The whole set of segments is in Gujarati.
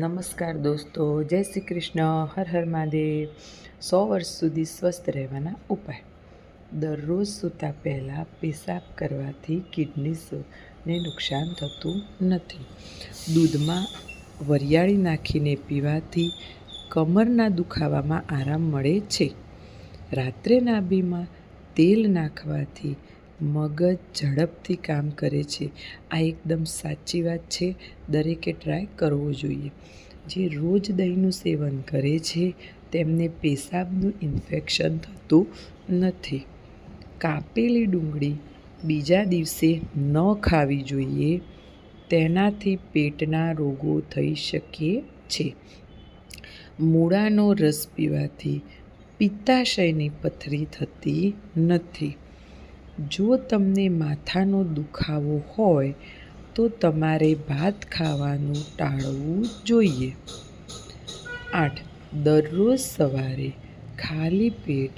નમસ્કાર દોસ્તો, જય શ્રી કૃષ્ણ, હર હર મહાદેવ. સો વર્ષ સુધી સ્વસ્થ રહેવાના ઉપાય. દરરોજ સૂતા પહેલાં પેશાબ કરવાથી કિડનીને નુકસાન થતું નથી. દૂધમાં વરિયાળી નાખીને પીવાથી કમરના દુખાવામાં આરામ મળે છે. રાત્રે નાભીમાં તેલ નાખવાથી મગજ ઝડપથી કામ કરે છે. આ એકદમ સાચી વાત છે. દરેકે ટ્રાય કરવો જોઈએ. જે રોજ દહીંનું સેવન કરે છે, તેમને પેશાબનું ઇન્ફેક્શન થતું નથી. કાપેલી ડુંગળી બીજા દિવસે ન ખાવી જોઈએ, તેનાથી પેટના રોગો થઈ શકે છે. મૂળાનો રસ પીવાથી પિત્તાશયની પથરી થતી નથી. જો તમને માથાનો દુખાવો હોય, તો તમારે ભાત ખાવાનું ટાળવું જોઈએ. આઠ. દરરોજ સવારે ખાલી પેટ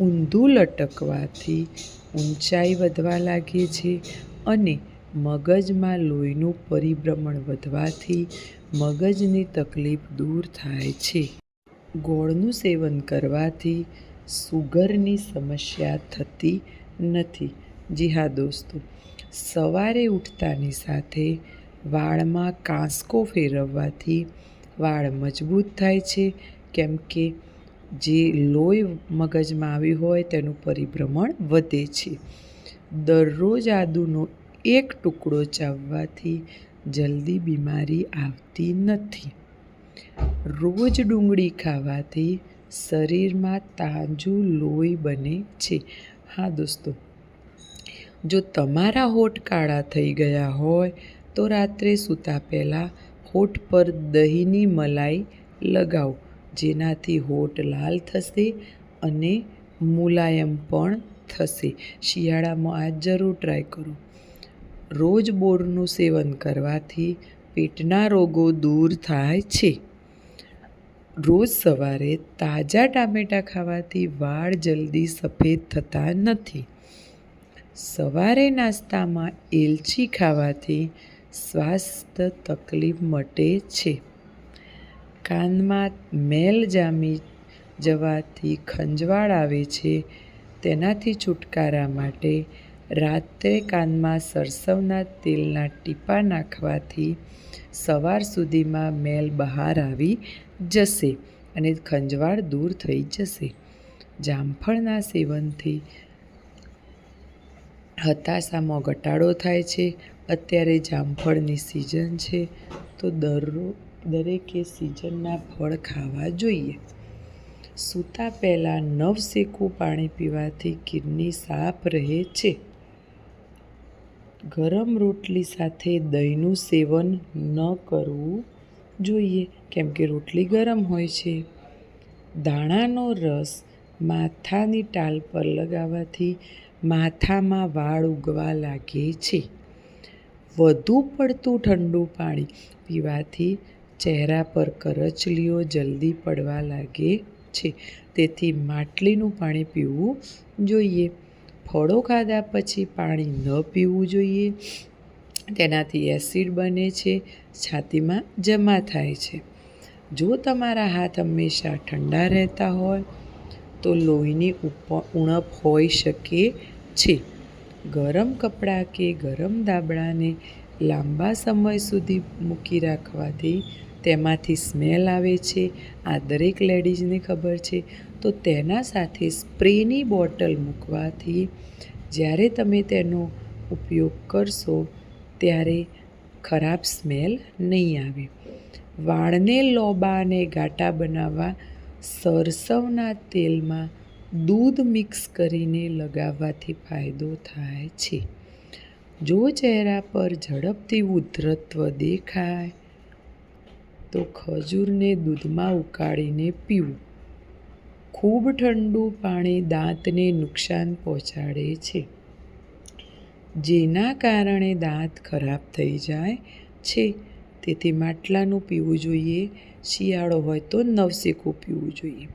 ઊંધું લટકવાથી ઊંચાઈ વધવા લાગે છે અને મગજમાં લોહીનું પરિભ્રમણ વધવાથી મગજની તકલીફ દૂર થાય છે. ગોળનું સેવન કરવાથી સુગરની સમસ્યા થતી નથી. જી હા દોસ્તો, સવારે ઉઠતાની સાથે વાળમાં કાંસકો ફેરવવાથી વાળ મજબૂત થાય છે. કેમ કે જે લોહી મગજમાં આવ્યું હોય તેનું પરિભ્રમણ વધે છે. દરરોજ આદુનો એક ટુકડો ચાવવાથી જલ્દી બીમારી આવતી નથી. રોજ ડુંગળી ખાવાથી શરીરમાં તાજું લોહી બને છે. હા દોસ્તો. જો તમારા હોઠ કાળા થઈ ગયા હોય, તો રાત્રે સૂતા પહેલાં હોઠ પર દહીંની મલાઈ લગાવો, જેનાથી હોઠ લાલ થશે અને મુલાયમ પણ થશે. શિયાળામાં આ જરૂર ટ્રાય કરો. રોજ બોરનું સેવન કરવાથી પેટના રોગો દૂર થાય છે. રોજ સવારે તાજા ટામેટાં ખાવાથી વાળ જલ્દી સફેદ થતા નથી. સવારે નાસ્તામાં એલચી ખાવાથી સ્વાસ્થ્ય તકલીફ મટે છે. કાનમાં મેલ જામી જવાથી ખંજવાળ આવે છે. તેનાથી છુટકારા માટે રાત્રે કાનમાં સરસવના તેલના ટીપા નાખવાથી સવાર સુધીમાં મેલ બહાર આવી જશે અને ખંજવાળ દૂર થઈ જશે. જામફળના સેવનથી હતાશામાં ઘટાડો થાય છે. અત્યારે જામફળની સિઝન છે તો દરરોજ દરેકે સિઝનના ફળ ખાવા જોઈએ. સૂતા પહેલાં નવશેકું પાણી પીવાથી કિડની સાફ રહે છે. ગરમ રોટલી સાથે દહીંનું સેવન ન કરવું જોઈએ કેમ કે રોટલી ગરમ હોય છે. દાણાનો રસ માથાની ટાલ પર લગાવવાથી માથામાં વાળ ઉગવા લાગે છે. વધુ પડતું ઠંડુ પાણી પીવાથી ચહેરા પર કરચલીઓ જલ્દી પડવા લાગે છે. તેથી માટલીનું પાણી પીવું જોઈએ. ફળો ખાધા પછી પાણી ન પીવું જોઈએ. તેનાથી એસિડ બને છે, છાતીમાં જમા થાય છે. જો તમારા હાથ હંમેશા ઠંડા રહેતા હોય, તો લોહીની ઉણપ હોઈ શકે છે. ગરમ કપડાં કે ગરમ દાબડાને લાંબા સમય સુધી મૂકી રાખવાથી તેમાંથી સ્મેલ આવે છે. આ દરેક લેડીઝને ખબર છે. તો તેના સાથે સ્પ્રેની બોટલ મૂકવાથી જ્યારે તમે તેનો ઉપયોગ કરશો ત્યારે ખરાબ સ્મેલ નહીં આવે. વાળને લોબા અને ગાટા બનાવવા સરસવના તેલમાં દૂધ મિક્સ કરીને લગાવવાથી ફાયદો થાય છે. જો ચહેરા પર ઝડપથી ઉધ્રત્વ દેખાય, તો ખજૂરને દૂધમાં ઉકાળીને પીવું. ખૂબ ઠંડુ પાણી દાંતને નુકસાન પહોંચાડે છે. જેના કારણે દાંત ખરાબ થઈ જાય છે. તેથી માટલાનું પીવું જોઈએ, શિયાળો હોય તો નવશેકું પીવું જોઈએ.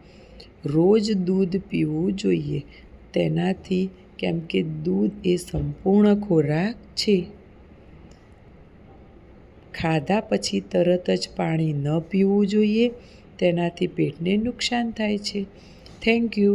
રોજ દૂધ પીવું જોઈએ. તેનાથી કેમ કે દૂધ એ સંપૂર્ણ ખોરાક છે. ખાધા પછી તરત જ પાણી ન પીવું જોઈએ. તેનાથી પેટને નુકસાન થાય છે. Thank you.